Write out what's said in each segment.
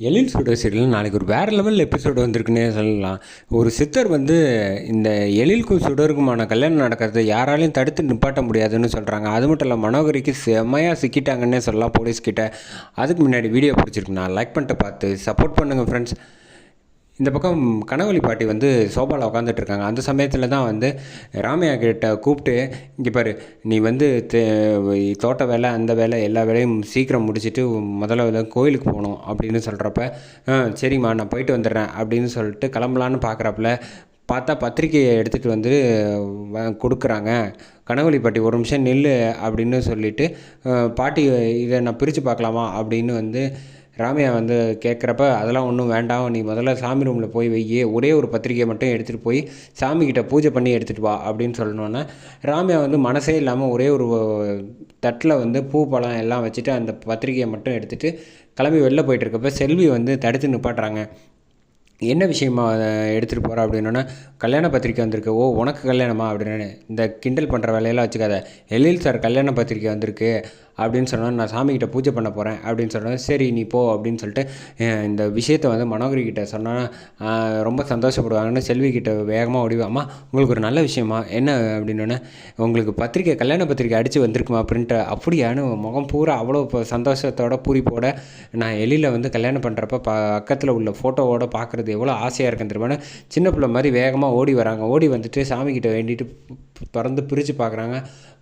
எழில் சுடர் சீரியல் நாளைக்கு ஒரு வேறு லெவல் எபிசோடு வந்திருக்குன்னே சொல்லலாம். ஒரு சித்தர் வந்து இந்த எழிலுக்கும் சுடருக்குமான கல்யாணம் நடக்கிறது யாராலையும் தடுத்து நிப்பாட்ட முடியாதுன்னு சொல்கிறாங்க அது மட்டும் இல்லை மனோகரிக்கு செம்மையாக சிக்கிட்டாங்கன்னே சொல்லலாம் போலீஸ்கிட்ட. அதுக்கு முன்னாடி வீடியோ பிடிச்சிருக்கு. நான் லைக் பண்ணிட்டு பார்த்து சப்போர்ட் பண்ணுங்கள் ஃப்ரெண்ட்ஸ் இந்த பக்கம் கனவழி பாட்டி வந்து சோபாவில் உட்காந்துட்டு இருக்காங்க அந்த சமயத்தில் தான் வந்து ராமையா கிட்ட கூப்பிட்டு இங்கே பாரு நீ வந்து தோட்ட வேலை அந்த வேலை எல்லா வேலையும் சீக்கிரம் முடிச்சுட்டு முதல்ல வந்து கோயிலுக்கு போகணும் அப்படின்னு சொல்கிறப்ப சரிம்மா நான் போயிட்டு வந்துடுறேன் அப்படின்னு சொல்லிட்டு கிளம்பலான்னு பார்க்குறப்பல பார்த்தா பத்திரிக்கையை எடுத்துகிட்டு வந்து வ- கொடுக்குறாங்க. கனவழி பாட்டி ஒரு நிமிஷம் நில்லு அப்படின்னு சொல்லிவிட்டு பாட்டி இதை நான் பிரித்து பார்க்கலாமா? அப்படின்னு வந்து ராமையா வந்து கேட்குறப்ப அதெல்லாம் ஒன்றும் வேண்டாம். நீ முதல்ல சாமி ரூமில் போய் வையே. ஒரே ஒரு பத்திரிக்கையை மட்டும் எடுத்துகிட்டு போய் சாமிக்கிட்ட பூஜை பண்ணி எடுத்துகிட்டு வா அப்படின்னு சொல்லணுன்னே ராமையா வந்து மனசே இல்லாமல் ஒரே ஒரு தட்டில் வந்து பூ பழம் எல்லாம் வச்சுட்டு அந்த பத்திரிக்கையை மட்டும் எடுத்துகிட்டு கிளம்பி வெளில போயிட்டு இருக்கப்ப செல்வி வந்து தடுத்து நிப்பாட்டுறாங்க. என்ன விஷயமா எடுத்துகிட்டு போகிற அப்படின்னோன்னா கல்யாண பத்திரிக்கை வந்திருக்கு. ஓ உனக்கு கல்யாணமா? அப்படின்னு இந்த கிண்டல் பண்ணுற வேலையெல்லாம் வச்சுக்காத. எழில் சார் கல்யாண பத்திரிக்கை வந்திருக்கு. அப்படின்னு சொன்னால் நான் சாமிக்கிட்ட பூஜை பண்ண போகிறேன் அப்படின்னு சொன்னேன் சரி நீ போ அப்படின்னு சொல்லிட்டு இந்த விஷயத்தை வந்து மனோகரி கிட்ட சொன்னால் ரொம்ப சந்தோஷப்படுவாங்கன்னு செல்வி கிட்ட வேகமாக ஓடிவாம்மா உங்களுக்கு ஒரு நல்ல விஷயமா என்ன? அப்படின்னோடனே உங்களுக்கு பத்திரிக்கை கல்யாண பத்திரிக்கை அடித்து வந்திருக்குமா? பிரிண்ட்டை அப்படியான்னு முகம் பூரா அவ்வளோ இப்போ சந்தோஷத்தோட பூரிப்போட நான் எழில வந்து கல்யாணம் பண்ணுறப்ப பக்கத்தில் உள்ள ஃபோட்டோவோட பார்க்குறது எவ்வளோ ஆசையாக இருக்குன்னு தெரியுமா? சின்ன பிள்ளை மாதிரி வேகமாக ஓடி வராங்க. ஓடி வந்துட்டு சாமிக்கிட்ட வேண்டிட்டு திறந்து பிரித்து பார்க்குறாங்க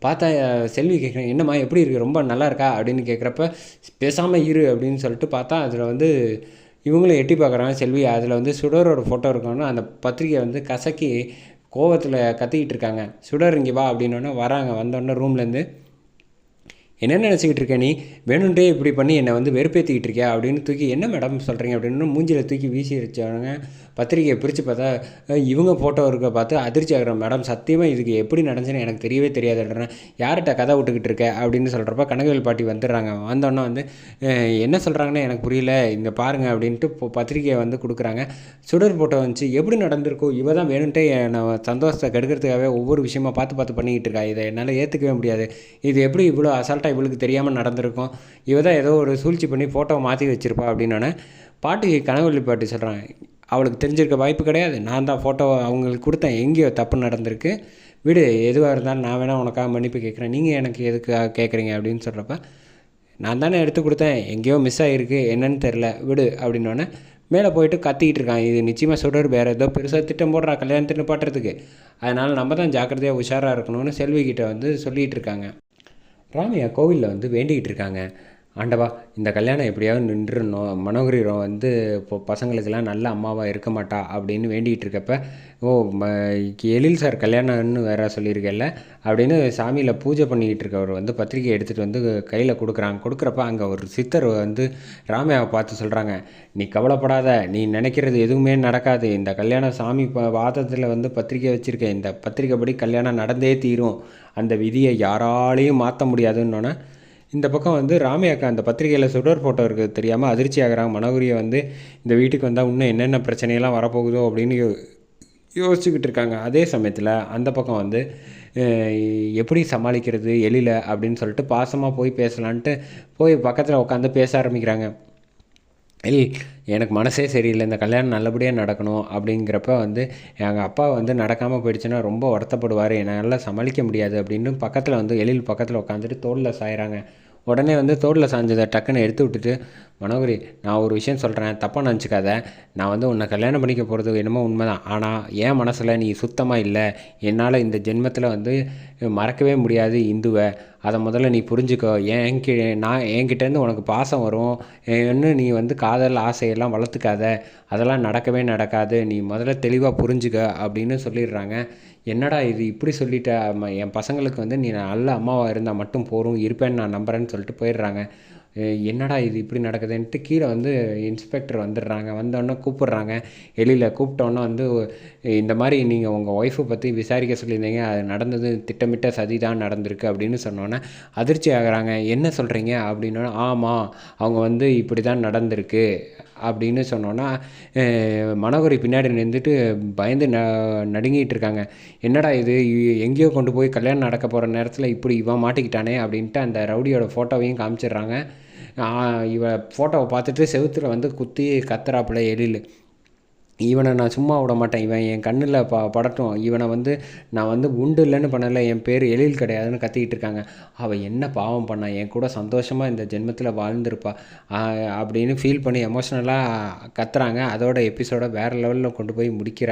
பார்த்தா செல்வி கேட்குறேன் என்னம்மா எப்படி இருக்குது ரொம்ப நல்லா இருக்கா அப்படின்னு கேட்குறப்ப பேசாமல் இரு அப்படின்னு சொல்லிட்டு பார்த்தா அதில் வந்து இவங்களும் எட்டி பார்க்குறாங்க செல்வி. அதில் வந்து சுடரோட ஃபோட்டோ இருக்காங்கன்னா அந்த பத்திரிக்கை வந்து கசக்கி கோவத்தில் கத்திக்கிட்டு இருக்காங்க. சுடர் இங்கே வா அப்படின்னோடனே வராங்க. வந்தோடனே ரூம்லேருந்து என்ன நினச்சிக்கிட்டு இருக்க நீ? வேணுன்றே இப்படி பண்ணி என்னை வந்து வெறுப்பேற்றிக்கிட்டு இருக்கியா? அப்படின்னு தூக்கி என்ன மேடம் சொல்கிறீங்க அப்படின்னு மூஞ்சியில் தூக்கி வீசி வச்சவங்க பத்திரிக்கையை பிரித்து பார்த்தா இவங்க ஃபோட்டோ இருக்க பார்த்து அதிர்ச்சி ஆகிறேன் மேடம் சத்தியமாக இதுக்கு எப்படி நடந்துச்சுன்னு எனக்கு தெரியவே தெரியாதுன்றேன் யார்கிட்ட கதை விட்டுக்கிட்டு இருக்க? அப்படின்னு சொல்கிறப்ப கனகவேல் பாட்டி வந்துடுறாங்க. வந்தோடனே வந்து என்ன சொல்கிறாங்கன்னு எனக்கு புரியல. இங்கே பாருங்க அப்படின்ட்டு இப்போ பத்திரிக்கையை வந்து கொடுக்குறாங்க. சுடர் ஃபோட்டோ வந்துச்சு. எப்படி நடந்திருக்கோ? இவ தான் வேணுன்ட்டே என்னை சந்தோஷத்தை கெடுக்கிறதுக்காகவே ஒவ்வொரு விஷயமா பார்த்து பார்த்து பண்ணிக்கிட்டு இருக்கா? இதை என்னால் ஏற்றுக்கவே முடியாது. இது எப்படி இவ்வளோ அசால்ட்டாக இவளுக்கு தெரியாமல் நடந்திருக்கும். இவ தான் ஏதோ ஒரு சூழ்ச்சி பண்ணி ஃபோட்டோவை மாற்றி வச்சுருப்பா அப்படின்னோடனே பாட்டுக்கு கனவள்ளி பாட்டி சொல்கிறாங்க அவளுக்கு தெரிஞ்சிருக்க வாய்ப்பு கிடையாது. நான் தான் ஃபோட்டோவை அவங்களுக்கு கொடுத்தேன். எங்கேயோ தப்பு நடந்திருக்கு. விடு எதுவாக இருந்தாலும் நான் வேணால் உனக்காக மன்னிப்பு கேட்குறேன். நீங்கள் எனக்கு எதுக்காக கேட்குறீங்க அப்படின்னு சொல்கிறப்ப நான் தானே எடுத்து கொடுத்தேன். எங்கேயோ மிஸ் ஆகிருக்கு என்னன்னு தெரில விடு அப்படின்னோடனே மேலே போயிட்டு கத்திக்கிட்டு இருக்கான் இது நிச்சயமாக சுடர் வேறு ஏதோ பெருசாக திட்டம் போடுறா. கல்யாணத்துன்னு பாட்டுறதுக்கு அதனால் நம்ம தான் ஜாக்கிரதையாக உஷாராக இருக்கணும்னு செல்விகிட்ட வந்து சொல்லிகிட்டு இருக்காங்க. ராமையா கோவிலில் வந்து வேண்டிக்கிட்டு இருக்காங்க. ஆண்டவா இந்த கல்யாணம் எப்படியாவது நின்றுடணும். மனோகரி வந்து இப்போ பசங்களுக்கெல்லாம் நல்ல அம்மாவாக இருக்க மாட்டா அப்படின்னு வேண்டிகிட்டு இருக்கப்ப ஓ ம எழில் சார் கல்யாணம்னு வேற சொல்லியிருக்கல அப்படின்னு சாமியில் பூஜை பண்ணிக்கிட்டு இருக்கவர் வந்து பத்திரிக்கை எடுத்துகிட்டு வந்து கையில் கொடுக்குறாங்க. கொடுக்குறப்ப அங்கே ஒரு சித்தர் வந்து ராமையாவை பார்த்து சொல்கிறாங்க நீ கவலைப்படாத நீ நினைக்கிறது எதுவுமே நடக்காது. இந்த கல்யாணம் சாமி வாதத்தில் வந்து பத்திரிக்கை வச்சுருக்கேன் இந்த பத்திரிக்கைப்படி கல்யாணம் நடந்தே தீரும். அந்த விதியை யாராலையும் மாற்ற முடியாதுன்னொன்னே இந்த பக்கம் வந்து ராமையாக்கா அந்த பத்திரிக்கையில் சுடர் ஃபோட்டோ இருக்குது தெரியாமல் அதிர்ச்சி ஆகிறாங்க. மனோகரியை வந்து இந்த வீட்டுக்கு வந்தால் இன்னும் என்னென்ன பிரச்சனையெல்லாம் வரப்போகுதோ அப்படின்னு யோ யோசிச்சுக்கிட்டு இருக்காங்க. அதே சமயத்தில் அந்த பக்கம் வந்து எப்படி சமாளிக்கிறது எழில அப்படின்னு சொல்லிட்டு பாசமாக போய் பேசலான்ட்டு போய் பக்கத்தில் உட்காந்து பேச ஆரம்பிக்கிறாங்க. இல்லை எனக்கு மனசே சரியில்லை. இந்த கல்யாணம் நல்லபடியாக நடக்கணும் அப்படிங்கிறப்ப வந்து எங்கள் அப்பா வந்து நடக்காமல் போயிடுச்சுன்னா ரொம்ப வருத்தப்படுவார். என்னால் சமாளிக்க முடியாது அப்படின்னு பக்கத்தில் வந்து எழில் பக்கத்தில் உட்காந்துட்டு தோளில் சாயிறாங்க. உடனே வந்து தோட்டில் சாஞ்சதை டக்குன்னு எடுத்து விட்டுட்டு மனோகரி நான் ஒரு விஷயம் சொல்கிறேன் தப்பாக நினச்சிக்காத. நான் வந்து உன்னை கல்யாணம் பண்ணிக்க போகிறது என்னமோ உண்மைதான். ஆனால் என் மனசில் நீ சுத்தமாக இல்லை. என்னால் இந்த ஜென்மத்தில் வந்து மறக்கவே முடியாது இந்துவை. அதை முதல்ல நீ புரிஞ்சுக்கோ. என்கி நான் என்கிட்டேருந்து உனக்கு பாசம் வரும். இன்னும் நீ வந்து காதல் ஆசையெல்லாம் வளர்த்துக்காத. அதெல்லாம் நடக்கவே நடக்காது. நீ முதல்ல தெளிவாக புரிஞ்சுக்க அப்படின்னு சொல்லிடுறாங்க. என்னடா இது இப்படி சொல்லிட்ட? என் பசங்களுக்கு வந்து நீ நல்ல அம்மாவாக இருந்தால் மட்டும் போதும். இருப்பேன்னு நான் நம்புறேன்னு சொல்லிட்டு போயிடுறாங்க. என்னடா இது இப்படி நடக்குதுன்ட்டு கீழே வந்து இன்ஸ்பெக்டர் வந்துடுறாங்க. வந்தோடனே கூப்பிட்றாங்க. எழில கூப்பிட்டோன்னே வந்து இந்த மாதிரி நீங்கள் உங்கள் ஒய்ஃபை பற்றி விசாரிக்க சொல்லியிருந்தீங்க. அது நடந்தது திட்டமிட்ட சதி தான் நடந்திருக்கு அப்படின்னு சொன்னோன்னே அதிர்ச்சி ஆகுறாங்க. என்ன சொல்கிறீங்க அப்படின்னா ஆமாம் அவங்க வந்து இப்படி தான் நடந்திருக்கு. அப்படின்னு சொன்னோன்னா மனோகரி பின்னாடி நின்றுட்டு பயந்து ந நடுங்கிட்டு இருக்காங்க. என்னடா இது? எங்கேயோ கொண்டு போய் கல்யாணம் நடக்க போகிற நேரத்தில் இப்படி இவன் மாட்டிக்கிட்டானே அப்படின்ட்டு அந்த ரவுடியோட ஃபோட்டோவையும் காமிச்சிடுறாங்க. இவ ஃபோட்டோவை பார்த்துட்டு செவுத்துல வந்து குத்தி கத்துறாப்புல எழில். இவனை நான் சும்மா விட மாட்டேன். இவன் என் கண்ணில் ப படட்டும். இவனை வந்து நான் வந்து உண்டு இல்லைன்னு பண்ணலை. என் பேர் எழில் கிடையாதுன்னு கத்திக்கிட்டு இருக்காங்க. அவள் என்ன பாவம் பண்ணா? என் கூட சந்தோஷமாக இந்த ஜென்மத்தில் வாழ்ந்திருப்பா. அப்படின்னு ஃபீல் பண்ணி எமோஷ்னலாக கத்துறாங்க. அதோட எபிசோட வேறு லெவலில் கொண்டு போய் முடிக்கிறாங்க.